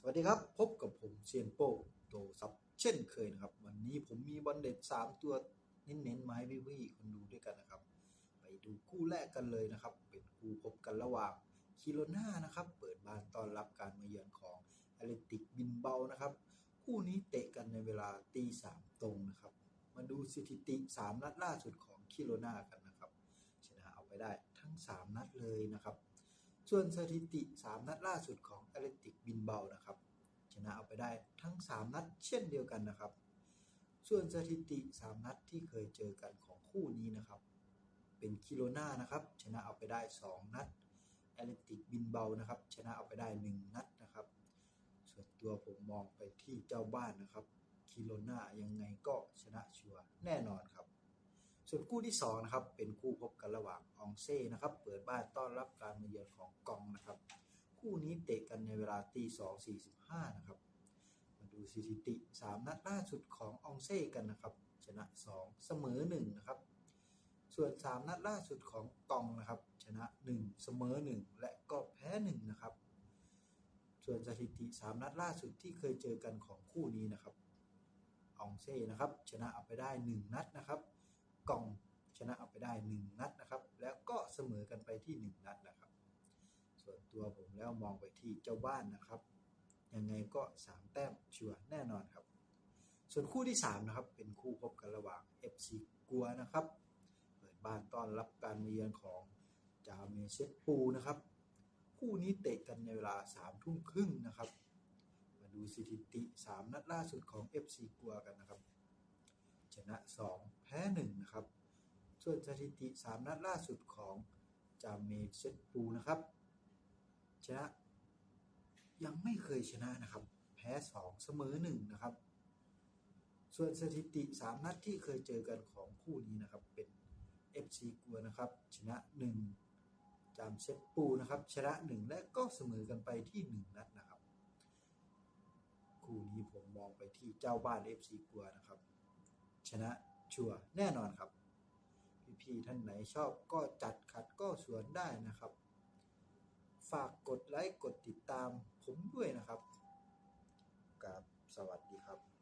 สวัสดีครับ พบกับผมเซียนโป้โตซับเช่นเคยนะครับ วันนี้ผมมีบอลเด็ดสามตัวเน้นๆมาให้พี่ๆคนดูด้วยกันนะครับ ไปดูคู่แรกกันเลยนะครับ เป็นคู่พบกันระหว่างคิโลนานะครับ เปิดบ้านต้อนรับการมาเยือนของอเลติกบินเบานะครับ คู่นี้เตะกันในเวลาตีสามตรงนะครับ มาดูสถิติ 3 นัดล่าสุดของคิโลนากันนะครับชนะเอาไปได้ทั้ง 3 นัดเลยนะครับ ส่วนสถิติ 3 นัดล่าสุดของแอตเลติกบินเบานะครับ ชนะเอาไปได้ทั้ง 3 นัดเช่นเดียวกันนะครับ ส่วนสถิติ 3 นัดที่เคยเจอกันของคู่นี้นะครับ เป็นคิโลนานะครับ ชนะเอาไปได้ 2 นัดแอตเลติกบินเบานะครับ ชนะเอาไปได้ 1 นัดนะครับ ส่วนตัวผมมองไปที่เจ้าบ้านนะครับคิโลนายังไงก็ชนะชัวร์แน่นอนครับ ส่วนคู่ที่สองนะครับเป็นคู่พบกันระหว่างอองเซ่นะครับเปิดบ้านต้อนรับการมาเยือนของกองนะครับ คู่นี้เตะกันในเวลาตีสองสี่สิบห้านะครับมาดูสถิติ 3 นัดล่าสุดของอองเซ่กันนะครับ ชนะ 2 เสมอ1นะครับส่วน 3 นัดล่าสุดของกองนะครับ ชนะ 1 เสมอ 1 และก็แพ้1นะครับ ส่วนสถิติ 3 นัดล่าสุดที่เคยเจอกันของคู่นี้นะครับอองเซ่นะครับ ชนะเอาไปได้ 1 นัดนะครับกองชนะเอาไปได้ 1 นัดนะครับ แล้วก็เสมอกันไปที่ 1 นัดนะครับ ส่วนตัวผมแล้วมองไปที่เจ้าบ้านนะครับ ยังไงก็ 3 แต้มชัวร์แน่นอนครับ ส่วนคู่ที่ 3 นะครับ เป็นคู่พบกันระหว่าง FC กัวนะครับ เปิดบ้านต้อนรับการมาเยือนของจาเมเชตปูนะครับ คู่นี้เตะกันในเวลา3ทุ่มครึ่งนะครับ มาดูสถิติ 3 นัดล่าสุดของ FC กัวกันนะครับชนะ 2 แพ้1นะครับ ส่วนสถิติ 3 นัดล่าสุดของจาเมเชตปูนะครับชนะยังไม่เคยชนะนะครับ แพ้ 2 เสมอ 1 นะครับ ส่วนสถิติ 3 นัดที่เคยเจอกันของคู่นี้นะครับ เป็น FC กัวนะครับ ชนะ 1 จามเซตปูนะครับ ชนะ 1 และก็เสมอกันไปที่ 1 นัดนะครับ คู่นี้ผมมองไปที่เจ้าบ้าน FC กัวนะครับ ชนะชัวแน่นอนครับ พี่ท่านไหนชอบก็จัดขัดก็สวนได้นะครับ ฝากกดไลค์กดติดตามผมด้วยนะครับกับสวัสดีครับ